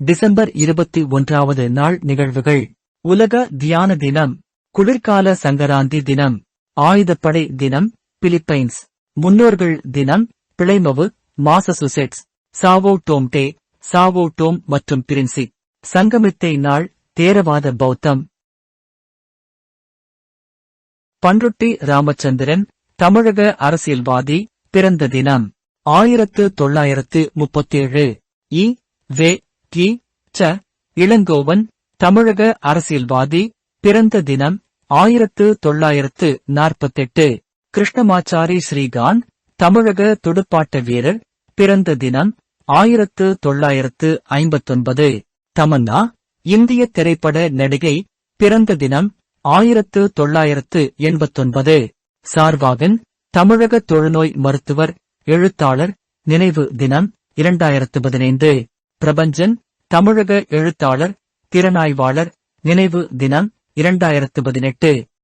December இருபத்தி ஒன்றாவது நாள் நிகழ்வுகள். உலக தியான தினம் குளிர்கால சங்கராந்தி தினம் ஆயுதப்படை தினம் பிலிப்பைன்ஸ் முன்னோர்கள் தினம் பிளைமவு மாசசூசெட்ஸ் சாவோ டோம் டே சாவோ டோம் மற்றும் பிரின்சி சங்கமித்தை நாள் தேரவாத பௌத்தம். பன்ருட்டி ராமச்சந்திரன் தமிழக அரசியல்வாதி பிறந்த தினம் ஆயிரத்து தொள்ளாயிரத்து முப்பத்தேழு இ. வே. கி. ச. இளங்கோவன் தமிழக அரசியல்வாதி பிறந்த தினம் ஆயிரத்து தொள்ளாயிரத்து நாற்பத்தெட்டு. கிருஷ்ணமாச்சாரி ஸ்ரீகாந்த் தமிழக துடுப்பாட்ட வீரர் பிறந்த தினம் ஆயிரத்து தொள்ளாயிரத்து ஐம்பத்தொன்பது. தமன்னா இந்திய திரைப்பட நடிகை பிறந்த தினம் ஆயிரத்து தொள்ளாயிரத்து எண்பத்தொன்பது. சார்வாகன் தமிழக தொழுநோய் மருத்துவர் எழுத்தாளர் நினைவு தினம் இரண்டாயிரத்து பதினைந்து. பிரபஞ்சன் தமிழக எழுத்தாளர் திறனாய்வாளர் நினைவு தினம் இரண்டாயிரத்து பதினெட்டு.